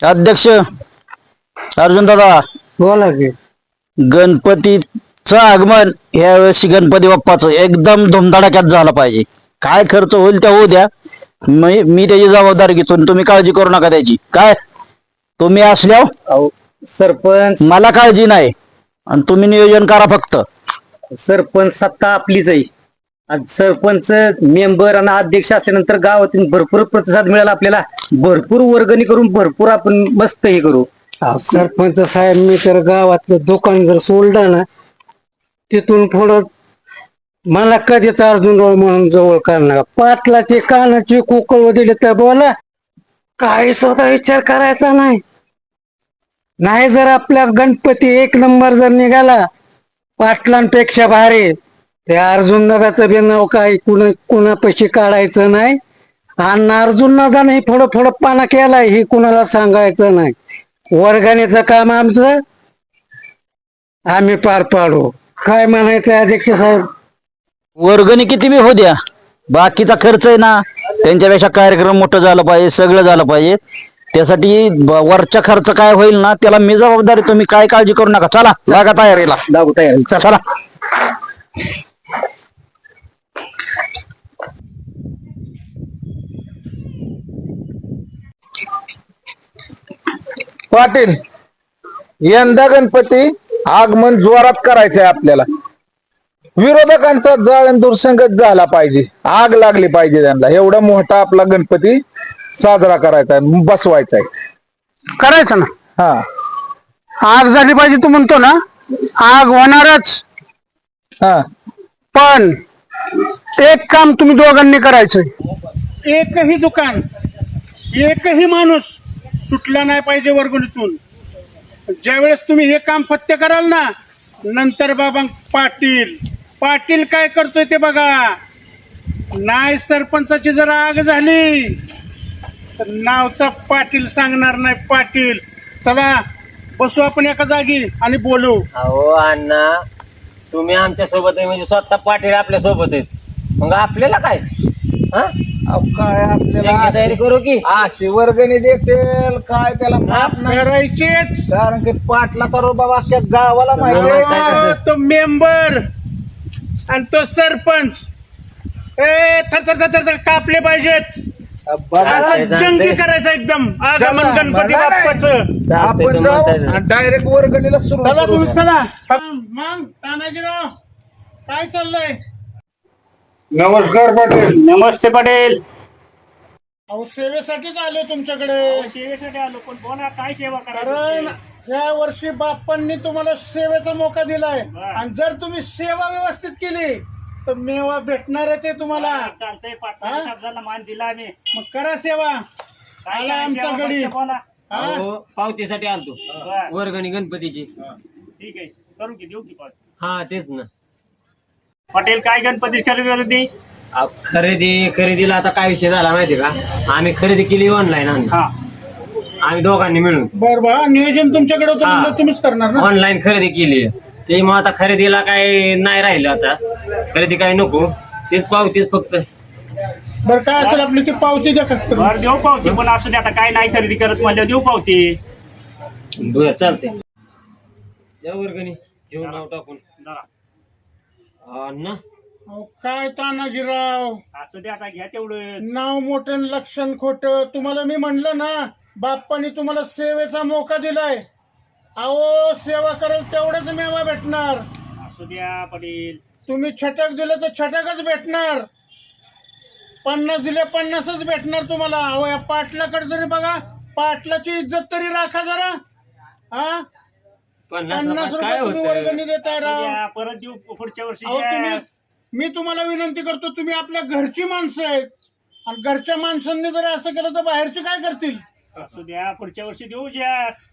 अध्यक्ष अर्जुन दादा बोला की. गणपतीचं आगमन वर्षी गणपती बाप्पाचं एकदम धुमधडाक्यात झालं पाहिजे. काय खर्च होईल त्या होऊ द्या. मी मी त्याची जबाबदारी घेतो आणि तुम्ही काळजी करू नका त्याची. काय? तुम्ही असल्यावर अहो सरपंच. मला काळजी नाही. आणि तुम्ही नियोजन करा फक्त. सरपंच सत्ता आपलीच आहे. आणि सरपंच मेंबर आणि अध्यक्ष असल्यानंतर गावातून भरपूर प्रतिसाद मिळाला आपल्याला. भरपूर वर्गणी करून भरपूर आपण मस्त हे करू. सरपंच साहेब मी तर गावातलं दुकान जर सोडलं ना तिथून थोडं मला कधीच अर्जुन राव म्हणून जवळ करणार पाटलाचे कानाचे कोकळ दिले तर बोला काही स्वतः विचार करायचा नाही. नाही जर आपल्या गणपती एक नंबर जर निघाला पाटलांपेक्षा भारी. ते अर्जुन दादाचं बी नाव काही कुणा कुणापाशी काढायचं नाही? आणि अर्जुन दादाने थोडं थोडं पाना केलाय हे कुणाला सांगायचं नाही. वर्गणीचं काम आमचं आम्ही पार पाडू. काय म्हणायचं अध्यक्ष साहेब? वर्गणी किती बी हो द्या. बाकीचा खर्च आहे ना त्यांच्यापेक्षा कार्यक्रम मोठं झालं पाहिजे सगळं झालं पाहिजे. त्यासाठी ब- वरच्या खर्च काय होईल ना त्याला मी जबाबदारी तुम्ही काय काळजी करू नका. चला लागा तयारीला. लागू तयारी. चला. पाटील यंदा गणपती आगमन जोरात करायचंय आपल्याला. विरोधकांचा जाळंदूर संगत झाला पाहिजे आग लागली पाहिजे त्यांना. एवढा मोठा आपला गणपती साजरा करायचा आहे बसवायचा आहे. करायचं ना? हा. आग झाली पाहिजे तू म्हणतो ना? आग होणारच. हा. पण एक काम तुम्ही दोघांनी करायचंय. एकही दुकान एकही माणूस सुटला नाही पाहिजे वर्गणीतून. ज्यावेळेस तुम्ही हे काम फत्य कराल ना नंतर बाबा पाटील. पाटील काय करतोय ते बघा. नाही सरपंचाची जर आग झाली तर नावचा पाटील सांगणार नाही पाटील. चला बसू आपण एका जागी आणि बोलू. अहो अण्णा तुम्ही आमच्यासोबत आहे म्हणजे स्वतः पाटील आपल्यासोबत आहेत. मग आपल्याला काय? हा? काय आपल्याला तयारी करू की? अशी- वर्गणी देतील काय त्याला माफ नाही. करायचेच कारण की पाटला करो बाबा अख्ख्या गावाला माहिती आहे. अहो, तो मेंबर आणि तो सरपंच. ए थर थर थर थर थर कापले पाहिजेत. बघा, असं जंगी करायचं एकदम. आगमन चला, गणपती बघा नाही. बाप्पाचं. चालतंय आपण तर जाऊ म्हणताय. आणि डायरेक्ट वर्गणीला सुरू चला करू तुम्ही चला. मग तानाजीराव काय चाललंय? नमस्कार पाटील. नमस्ते पाटील. अहो सेवेसाठीच आलो तुमच्याकडे. सेवेसाठी आलो पण बोला काय सेवा कारण या वर्षी बाप्पांनी तुम्हाला सेवेचा मोका दिलाय. आणि जर तुम्ही सेवा व्यवस्थित केली तर मेवा भेटणारच आहे तुम्हाला. चालतंय हा? शब्दाला मान दिला आम्ही. मग करा सेवा. काय आला काय आमचा सेवा गडी करते बोला. हा? अहो पावतीसाठी आलतो. बर. वर्गणी गणपतीची. ठीक आहे करू की देऊ की पाट हा तेच ना. पटेल काय गणपती खरेदी होती अहो, खरेदी खरेदीला आता काय विषय झाला माहिती का? आम्ही खरेदी केली ऑनलाईन हा. आम्ही दोघांनी मिळून. बर बा नियोजन तुमच्याकडे होतं हा. म्हणलं तुम्हीच करणार ना? ऑनलाईन खरेदी केली. ते मग आता खरेदीला काय नाही राहिलं आता. खरेदी काय नको. तेच पावतीच फक्त. बरं काय असेल आपली ती पावती द्या फक्त. बर देऊ पावती. पण असू दे आता काय नाही खरेदी करत म्हणलं देऊ पावती. बर चालते या वर्गणी. घेऊन नाव टाकून जरा. अहो, काय तानाजीराव? असू दे आता घ्या तेवढं नाव मोठं लक्षण खोट. तुम्हाला मी म्हणलं ना बाप्पानी तुम्हाला सेवेचा मोका दिलाय. अहो सेवा कराल तेवढंच मेवा भेटणार. असू द्या पटेल तुम्ही छटक दिलं तर छटकच भेटणार. पन्नास दिले पन्नासच भेटणार तुम्हाला. अहो या पाटलाकडे तरी बघा पाटलाची इज्जत तरी राखा जरा. हा? पन्नास पन्नास रुपयात काय रुपये तुम्ही वर्गणी होत देताय राव. परत देऊ पुढच्या वर्षी अहो तुम्ही द्या. मी तुम्हाला विनंती करतो तुम्ही आपल्या घरची माणसं आहेत. आणि घरच्या माणसांनी जर असं केलं तर बाहेरचे काय करतील? असू द्या पुढच्या वर्षी देऊ जास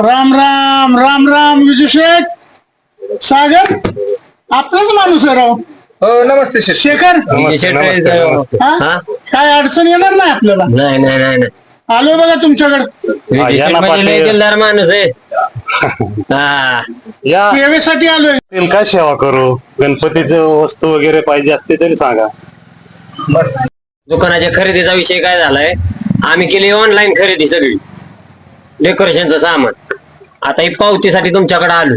राम राम राम राम विजू शेठ. सागर आपलाच माणूस आहे राव. हो नमस्ते शेठ. शेखर? हा? काय अडचण येणार नाही आपल्याला? नाही नाही नाही नाही. आलो बघा तुमच्याकडे. विजय शेठ म्हणजे लय दिलदार माणूस आहे. हा. या. सेवेसाठी आलोय तेल काय सेवा करू? गणपतीचं वस्तू वगैरे पाहिजे असते तरी सांगा. दुकानाच्या खरेदीचा विषय काय झालाय? आम्ही केली ऑनलाईन खरेदी सगळी. डेकोरेशनचं सामान. आता ही पावतीसाठी तुमच्याकडे आलो.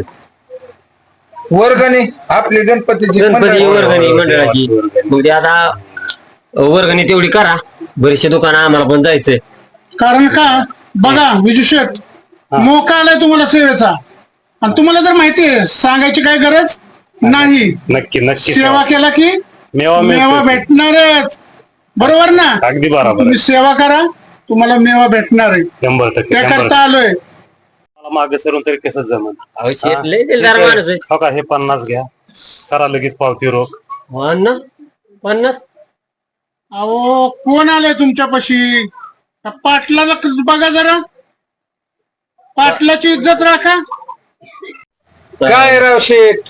वर्गणी आपली गणपतीची गणपती वर्गणी मंडळाची. मग ते आता वर्गणी तेवढी करा. बरेचसे दुकान आम्हाला पण जायचंय. कारण का? बघा विजू शेठ मोका आलाय तुम्हाला सेवेचा. आणि तुम्हाला जर माहिती आहे सांगायची काय गरज? नाही. नक्की नक्की सेवा सेवा. केला की मेवा मेवा मिळतो भेटणारच. बरोबर ना? अगदी बरोबर तुम्ही सेवा करा तुम्हाला मेवा भेटणार आहे. शंभर टक्के शंभर त्याकरता आलोय. मागे सरून तरी कसं जमन? अहो शेठ लय दिलदार माणूस आहे. हो का? हे पन्नास घ्या. करा लगेच पावती रोख. हो ना पन्नास? अहो कोण आलंय तुमच्यापाशी? त्या पाटलाला बघा जरा. पाटलाची इज्जत राखा. काय राव शेठ?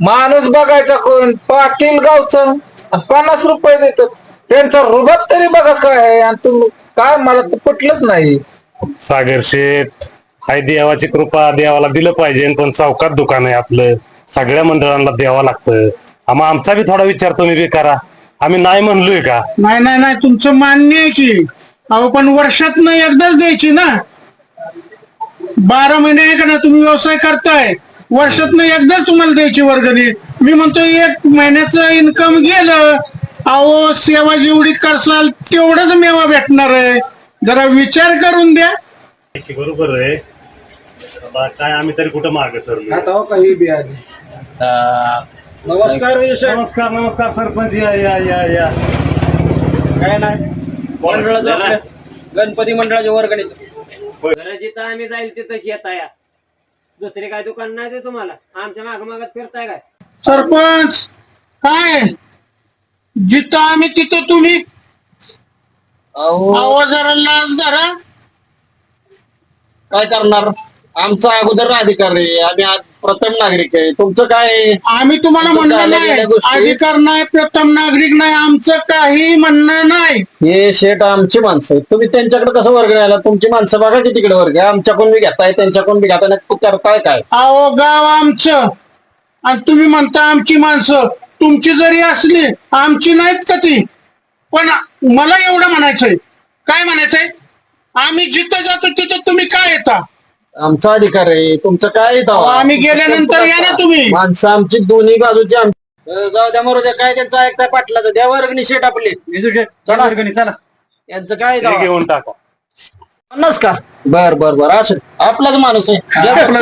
माणूस बघायचा कोण? पाटील गावचा. आणि पन्नास रुपये देतात. त्यांचा रुबाब तरी बघा काय आहे. आणि तुम्ही काय मला तर पटलंच नाही. सागर शेठ हाय देवाची कृपा देवाला दिलं पाहिजे पण चौकात दुकान आहे आपलं. सगळ्या मंडळांना द्यावं लागतं. आम्हा आमचा बी थोडा विचार तुम्ही बी करा. आम्ही नाही म्हणलोय का? नाही नाही नाही तुमचं मान्य आहे की. अहो पण वर्षात एकदाच द्यायची ना. बारा महिने आहे का ना तुम्ही व्यवसाय करताय. वर्षात एकदाच तुम्हाला द्यायची वर्गणी. मी म्हणतो एक महिन्याचं इन्कम गेलं अहो सेवा जेवढी करसाल तेवढंच मेवा भेटणार आहे. जरा विचार करून द्या. बरोबर आहे. काय आम्ही तरी कुठं मागे सर? नमस्कार नमस्कार नमस्कार सरपंच. या या या या. काय नाही. मंडळाचं आपल्या गणपती मंडळाच्या वर्गणीचं. गरज जिथं आम्ही जाईल तिथंच येता या दुसरे काय दुकान नाही ते तुम्हाला? आमच्या माग मागत फिरताय काय? सरपंच काय? जिथं आम्ही तिथं तुम्ही. अहो. जरा लाज धरा. काय करणार? आमचा अगोदर अधिकार आहे. आम्ही आज प्रथम नागरिक आहे. तुमचं काय आहे? आम्ही तुम्हाला तुमचं झाल्या नाही. गोष्टी- अधिकार नाही प्रथम नागरिक नाही. आमचं काही म्हणणं नाही. हे शेट आमची माणसं आहेत. तुम्ही त्यांच्याकडे कसं वर्ग आला तुमची माणसं बघा की तिकडे वर्ग आहे. आमच्याकडून बी घेताय त्यांच्याकडून बी घेताय? नक्की करताय काय? अहो गाव आमचं. आणि तुम्ही म्हणता आमची माणसं. तुमची जरी असली आमची नाहीत का ती? पण मला एवढं म्हणायचंय. काय म्हणायचंय? आम्ही जिथं जातो तिथं तुम्ही काय येता? आमचा अधिकार आहे. तुमचं काय तेव्हा? आम्ही गेल्यानंतर या ना तुम्ही. माणसं आमची दोन्ही बाजूची आम- अं, जाऊ द्या मरू द्या. काय त्यांचं ऐकताय पाटलाचं? द्या वर्गणी शेट आपली. चला. वर्गणी चला. यांचं काय हे? घेऊन टाका. पन्नास का? बर बर बर. असं. आपलाच माणूस आहे.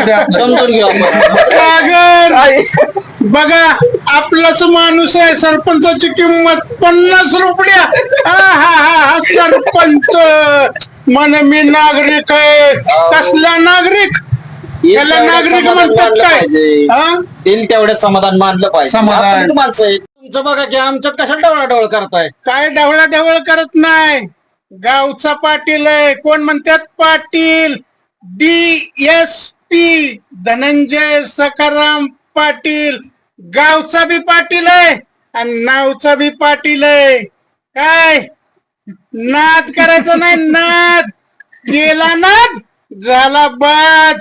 द्या, समजून सागर! बघा. आपलाच माणूस आहे सरपंचाची किंमत पन्नास रुपया. हा हा सरपंच. म्हणे मी नागरिक आहे. कसला नागरिक? याला नागरिक म्हणतात काय. हा? दिल तेवढं समाधान मानलं पाहिजे. समाधान. माणसं आहेत. तुमचं बघा की आमच्यात कशाला डवळा करताय? काय ढवळा ढवळ करत नाही? गावचा पाटील आहे. कोण म्हणतात Patil? D S P Dhananjay Sakharam Patil. गावचा बी पाटील आहे आणि नावचा बी पाटील आहे. काय? नाद करायचा नाही नाद. गेला नाद झाला बाद.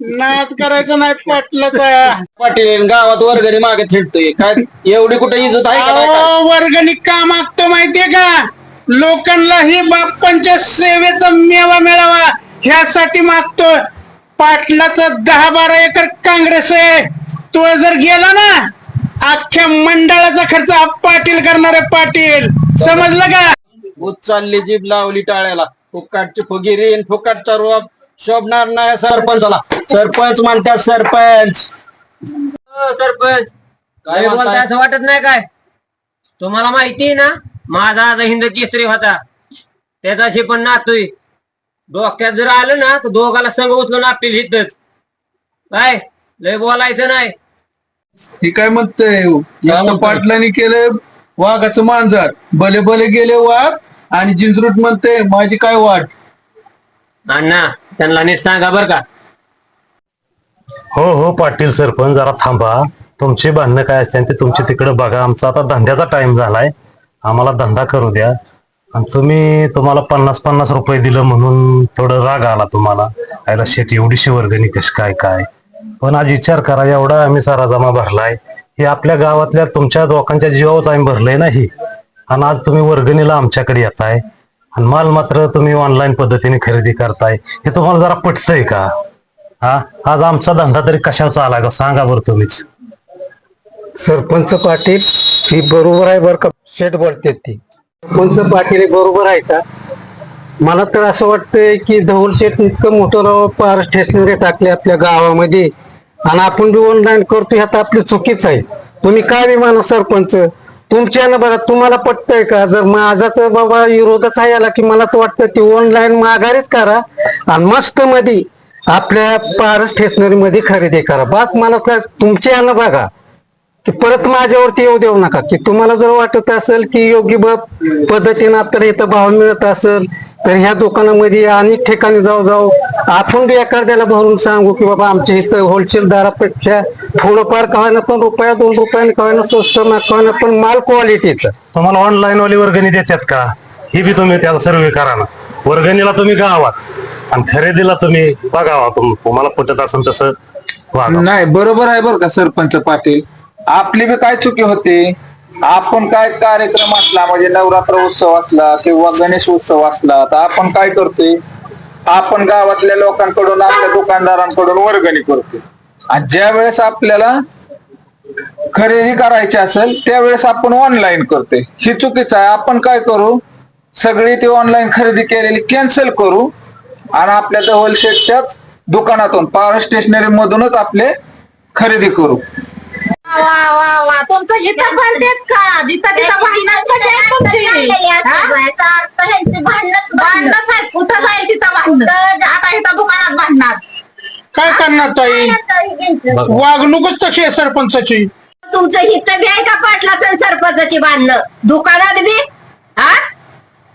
नाद करायचा नाही पाटलाचा. पाटील गावात वर्गणी मागे थिडतोय काय एवढी कुठे इज्जत आहे का नाही काय? अहो, वर्गणी का मागतो माहितीये का? लोकांना ही बाप्पांच्या सेवेचा मेवा मिळावा ह्यासाठी मागतोय. पाटलाचा दहा बारा एकर काँग्रेस आहे. तो जर गेला ना अख्ख्या मंडळाचा खर्च पाटील करणारे पाटील. समजलं का? भूत चालली जीभ लावली टाळ्याला. फुकाटची फुगिरी आणि फुकाटचा रोप शोभणार नाही सरपंचाला. सरपंच म्हणतात सरपंच. हो, सरपंच. काय काय बोलताय म्हणताय? असं वाटत नाही काय? तुम्हाला माहिती आहे ना माझा आज हिंद केसरी होता. त्याच्याशी पण नातोय. डोक्यात जर आलं ना तर दोघाला संघ उचलून आपली हितच काय? लय बोलायचं नाही. हे काय म्हणतंय? आता? पाटलांनी केलं वाघाचं मांजर. भले भले गेले वाघ आणि जिंजरूट म्हणते माझी काय वाट? अण्णा त्यांना नीट सांगा बर का. हो हो पाटील सरपंच जरा थांबा. तुमची भांडणं काय असते ते तुमची तिकडे बघा. आमचा आता धंद्याचा टाइम झालाय. आम्हाला धंदा करू द्या. आणि तुम्ही तुम्हाला पन्नास पन्नास रुपये दिलं म्हणून थोडं राग आला तुम्हाला. आयला शेती एवढीशी वर्गणी कशी काय काय? पण आज विचार करा एवढा आम्ही सारा जमा भरलाय. हे आपल्या गावातल्या तुमच्या लोकांच्या जीवावरच आम्ही भरलंय नाही आणि आज तुम्ही वर्गणीला आमच्याकडे येताय. आणि माल मात्र तुम्ही ऑनलाईन पद्धतीने खरेदी करताय. हे तुम्हाला जरा पटतंय का? हा? आज आमचा धंदा तरी कशावर चालायचा? सांगा बरं तुम्हीच. सरपंच पाटील ही बरोबर आहे बरं का? शेट बोलते ती. सरपंच पाटील हे बरोबर आहे का? मला तर असं वाटतंय की धवल शेट इतकं मोठं राव पार स्टेशनरी टाकले आपल्या गावामध्ये. आणि आपण बी ऑनलाईन करतो ह्यात आपली चुकीच आहे. तुम्ही काय विमाना सरपंच. तुमच्या ना बघा तुम्हाला पटतंय का? जर माझा तर बाबा विरोधच आहे आला की मला तर वाटतं ती ऑनलाईन माघारीच करा. आणि मस्त मध्ये आपल्या पारस स्टेशनरी मध्ये खरेदी करा. बात मला तर तुमच्या यानं बघा की परत माझ्यावरती येऊ देऊ नका. की तुम्हाला जर वाटत असेल की योग्य ब पद्धतीने आपल्याला इथं भाव मिळत असेल तर ह्या दुकानामध्ये अनेक ठिकाणी जाऊ जाऊ आपण बी एखाद्याला भरून सांगू की बाबा आमच्या इथं होलसेल दरापेक्षा थोडंफार कवायना पण रुपया दोन रुपयाने कवायना स्वस्त कवायना पण माल क्वालिटीचं तुम्हाला ऑनलाईन वाली वर्गणी देतात का? ही बी तुम्ही त्याचा सर्वे करा ना. वर्गणीला तुम्ही गावात आणि खरेदीला तुम्ही बघावा. तुम- तुम्हाला पटत असेल तसं वागा नाही बरोबर आहे बरं का सरपंच पाटील. आपली बी काय चुकी होते? आपण काय कार्यक्रम असला म्हणजे नवरात्र उत्सव असला किंवा गणेश उत्सव असला तर आपण काय करतोय? आपण गावातल्या लोकांकडून आपल्या दुकानदारांकडून वर्गणी करतोय. आणि ज्या वेळेस आपल्याला खरेदी करायची असेल त्यावेळेस आपण ऑनलाईन करतोय. ही चुकीचं आहे. आपण काय करू? सगळी ती ऑनलाईन खरेदी केलेली कॅन्सल करू आणि आपल्या जवळ दुकानातून पॉवर स्टेशनरी मधूनच आपले खरेदी करू. वा वा वा तुमचं पण तेच का? जिथं तिथं भांडणच कशी आहेत तुमची? हा? भांडणच आहेत. कुठं जाईल तिथं भांडण? आता इथं दुकानात भांडणार. काय करणार ताई? वागणूकच तशी आहे सरपंचाची. तुमचं हित बी आहे का पाटलाचं सरपंचाची भांडणं? दुकानात बी? हा?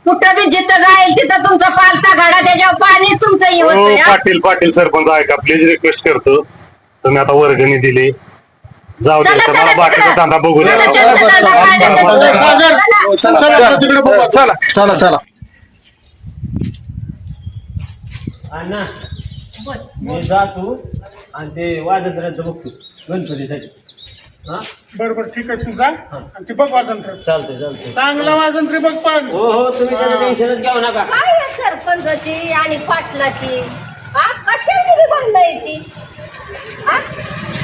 कुठं बी जिथं जाईल तिथं तुमचा पालता गाडा त्याच्यावर पाणीच तुमचं हो येवत पाटील पाटील सरपंच ऐका प्लीज रिक्वेस्ट करतो. तुम्ही आता वर्गणी दिली. जाऊ दे चला, तर चला, मला बाकीचा तिकडं. धंदा बघू चला, द्या चला, चला, चला, सागर, चला. चला तिकडे बघू चला चला चला अण्णा मी जातो आणि ते वाजंत्र्याचं बघतो गणपतीसाठी हा बरं बरं ठीक आहे आणि ते बघ वाजंत्र चालतंय चालतंय चांगला वाजंत्री बघ पण हो हो तुम्ही त्याचं टेन्शनच घेऊ नका काय आहे सरपंचाची आणि पाटलाची हा कशाने बी भांडणं हा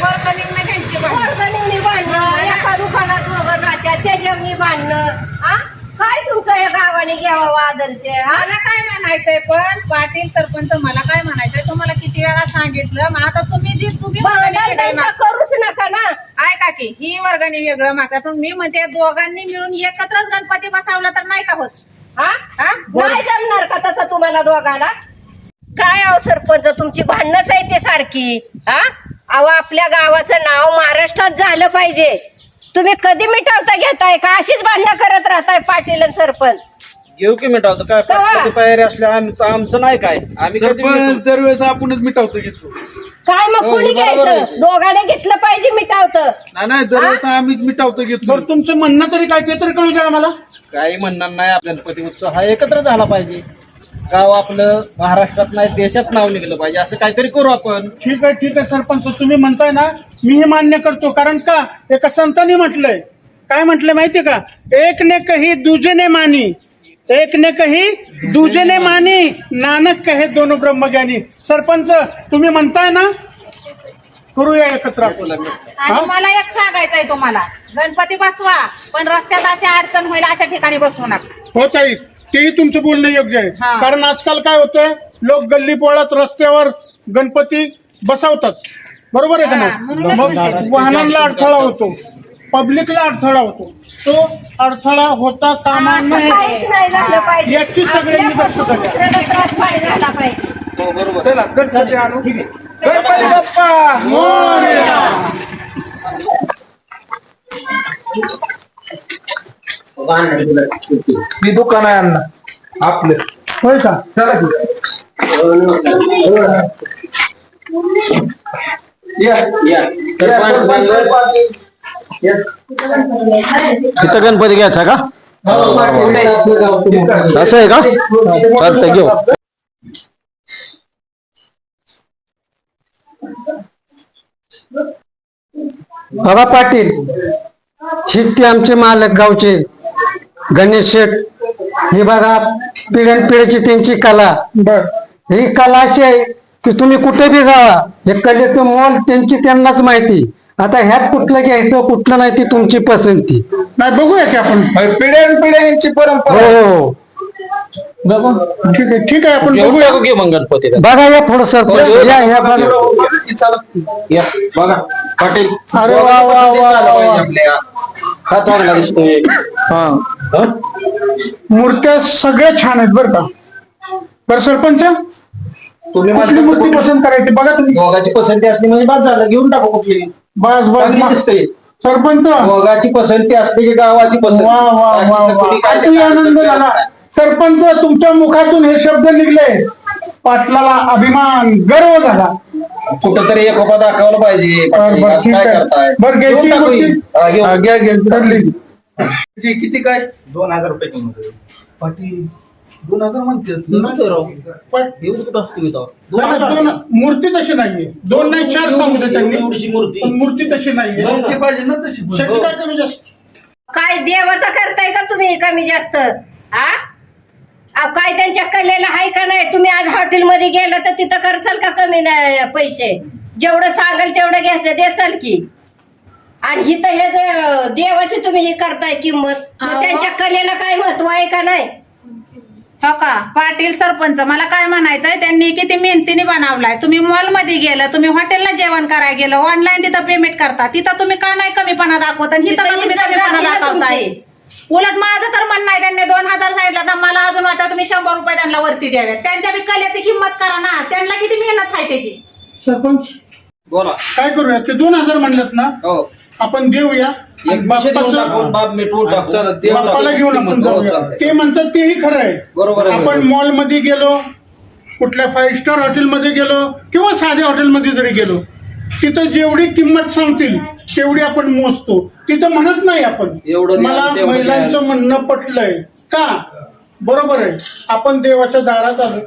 वर्गणीने एका दुकानात राहत्या हा काय तुमचं या गावाने घ्यावा आदर्श मला काय म्हणायचंय पण पाटील सरपंच मला काय म्हणायचंय तुम्हाला किती वेळा सांगितलं? मग आता तुम्ही जी तुम्ही वर्गणी वेगळी माग- करूच नका ना. ऐका की ही वर्गणी वेगळं मागता. तुम्ही मी म्हणते दोघांनी मिळून एकत्रच गणपती बसावला तर नाही का होत? हा? हा? नाही जमणार का तसं तुम्हाला दोघाला? काय अहो सरपंच तुमची भांडणच आहे ते सारखी. हा? अहो आपल्या गावाचं नाव महाराष्ट्रात झालं पाहिजे. तुम्ही कधी मिटवता घेताय का? अशीच भांडणं करत राहताय पाटील आणि सरपंच. घेऊ की मिटावतो? काय कवा? तयारी असल्या आम्ही आमचं नाही काय? आम्ही कधी मिटवतो. दरवेळेस आपणच मिटावतो घेतो. काय मग हो, कुणी हे बरोबर घ्यायचं? आहे. दोघांनी घेतलं पाहिजे मिटावतं. नाही नाही दरवेळेस आम्हीच मिटावतो घेतो. बरं तुमचं म्हणणं तरी काय? ते तरी कळू द्या आम्हाला. काही म्हणणार नाही. गणपती उत्सव हा एकत्र झाला पाहिजे. गाव आपलं महाराष्ट्रात नाही देशात नाव निघलं पाहिजे. असं काहीतरी करू आपण. ठीक आहे ठीक आहे सरपंच. तुम्ही म्हणताय ना मी हे मान्य करतो. कारण का? एका संतांनी म्हटलंय. काय म्हटलंय माहितीये का? एक ने कही दूजे ने मानी. एक ने कही दूजे ने मानी. नानक कहे दोनों ब्रह्मज्ञानी सरपंच तुम्ही म्हणताय ना? करूया एकत्र आपण. आणि मला एक सांगायचंय तुम्हाला. गणपती बसवा पण रस्त्यात अशी अडचण होईल अशा ठिकाणी बसवू नका. हो ताई. तेही तुमचं बोलणं योग्य आहे. हा. कारण आजकाल काय होतंय लोक गल्ली पोळात रस्त्यावर गणपती बसवतात. बरोबर आहे का हा, नाही? म्हणूनच मग. वाहनांना अडथळा होतो पब्लिकला अडथळा होतो. तो अडथळा होता कामा असं नये. काहीच नाही झालं पाहिजे. याची सगळ्यांनी आपल्यापासून दक्षता घ्या. दुसऱ्याला त्रास पाहिजे झाला पाहिजे. चला गणपती आणू. गणपती बाप्पा! ही दुकान आहे अण्णा आपलं. होय का? चला की. या. गणपती घ्यायचा का. असं आहे का? चालतंय घेऊ. बाबा पाटील शिस्ती आमचे मालक गावचे. गणेश शेठ हे बघा पिढ्यान पिढ्याची त्यांची कला. ही कला अशी आहे की तुम्ही कुठे बी जावा हे कलेचं मोल त्यांची त्यांनाच माहिती. आता ह्यात कुठलं घ्यायचं कुठलं नाही ती तुमची पसंती. नाही बघूया की आपण. पिढ्यान पिढ्यांची परंपरा हो. ठीक आहे ठीक आहे आपण घेऊया का मग गणपती बघा या पुढं सरपंच या या बघा. या. बघा पाटील अरे वा वा वा. वा हा चांगला दिसतोय. हा. मूर्त्या सगळ्या छान आहेत बरं का. बरं सरपंच? तुम्ही कुठली मूर्ती पसंत करायची? बघा तुम्ही. दोघाची पसंती असली म्हणजे बाद झालं घेऊन टाकू कुठली? बस चांगली बस. दिसते सरपंच? वा दोघाची पसंती असली की गावाची पसंती. वा वा बाकीचं वा कोणी काय अति आनंद झाला. सरपंच तुमच्या मुखातून हे शब्द निघले. पाटलाला अभिमान गर्व झाला. कुठंतरी एक उभा दाखवला पाहिजे. बरं बरं असं ठीक काय आहे. करताय? बरं घ्यायची घेऊन टाकू ही. मूर्ती? हा, घेऊ. हा, घ्या घ्या ठरली. किती काय? दोन हजार रुपये किंमत पाटील दोन हजार म्हणते. नाही, नाही, दोन मूर्ती तशी नाहीये. दोन नाही चार सांगू दे त्यांनी. पण मूर्ती तशी नाहीये. पाहिजे ना तशी. शेवटी काय कमी जास्त? काय देवाचा करताय का तुम्ही कमी जास्त? हा अहो, काय त्यांच्या कलेला आहे का नाही? तुम्ही आज हॉटेलमध्ये गेला तर तिथं करचाल का कमी नाही पैसे? जेवढं सांगाल तेवढं घ्यायचं देचाल की. आणि हिथं हे जे देवाची तुम्ही हे करताय किंमत मग त्यांच्या कलेला काय महत्त्व आहे का नाही? हो का? पाटील सरपंच मला काय म्हणायचंय त्यांनी किती मेहनतीने बनवलाय. तुम्ही मॉलमध्ये गेलं तुम्ही हॉटेलला जेवण करायला गेलं ऑनलाईन तिथं पेमेंट करता. तिथं तुम्ही का नाही कमीपणा दाखवत? आणि इथं का तुम्ही इज्जत कमीपणा ना दाखवताय? तुमची. उलट माझं तर म्हणणं आहे त्यांनी दोन हजार सांगितलं तर मला अजून वाटतं तुम्ही शंभर रुपये त्यांना वरती द्यावेत. त्यांच्या बी कलेची किंमत करा ना. त्यांना किती मेहनत आहे त्याची? सरपंच बोला. काय करूया? ते दोन हजार म्हणलेत ना? हो. आपण देऊया. आणि एक विषय देऊन बाप्पाचं- टाकून बाप मिटवून टाकू बाप्पाला घेऊन आपण हो, जाऊया. चालतंय. ते म्हणतात तेही खरं आहे. बरोबर आहे. आपण मॉलमध्ये गेलो कुठल्या फाईव्ह स्टार हॉटेलमध्ये गेलो किंवा साध्या हॉटेलमध्ये जरी गेलो तिथं जेवढी किंमत सांगतील तेवढी आपण मोजतो. तिथं म्हणत नाही आपण. एवढं द्या, मला तेवढं महिलांचं. म्हणणं पटलंय. का? बरोबर आहे. आपण देवाच्या दारात आलो.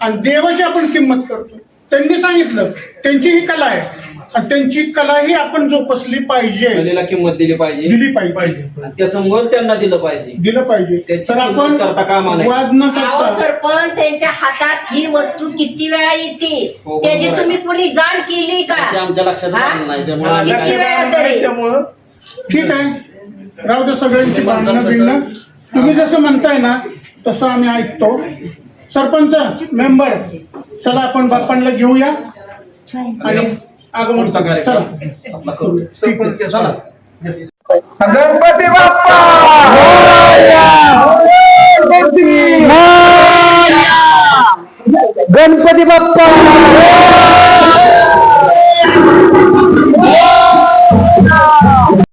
आणि देवाची आपण किंमत करतो. त्यांनी सांगितलं त्यांची ही कला आहे. आणि त्यांची कला ही आपण जोपासली पाहिजे. कलेला किंमत दिली पाहिजे. दिली पाहिजे. आणि त्याचं मोल त्यांना दिलं पाहिजे. दिलं पाहिजे. त्याची तर आपण करता कामा नये. वाद न अहो करता सरपंच त्यांच्या हातात ही वस्तू किती वेळा येते? हो, त्याची बरोबर तुम्ही कुणी जाण केली का? ते आमच्या लक्षात हा? आलं नाही त्यामुळे आम्ही किती काय- वेळा तरी? त्यामुळं ठीक आहे. राहू दे सगळ्यांची भांडणं बिंडणं. तुम्ही जसं म्हणताय ना तसं आम्ही ऐकतो. सरपंच मेंबर चला आपण बापांना घेऊया आणि आगमन चला. गणपती बाप्पा! गणपती बाप्पा! Oh!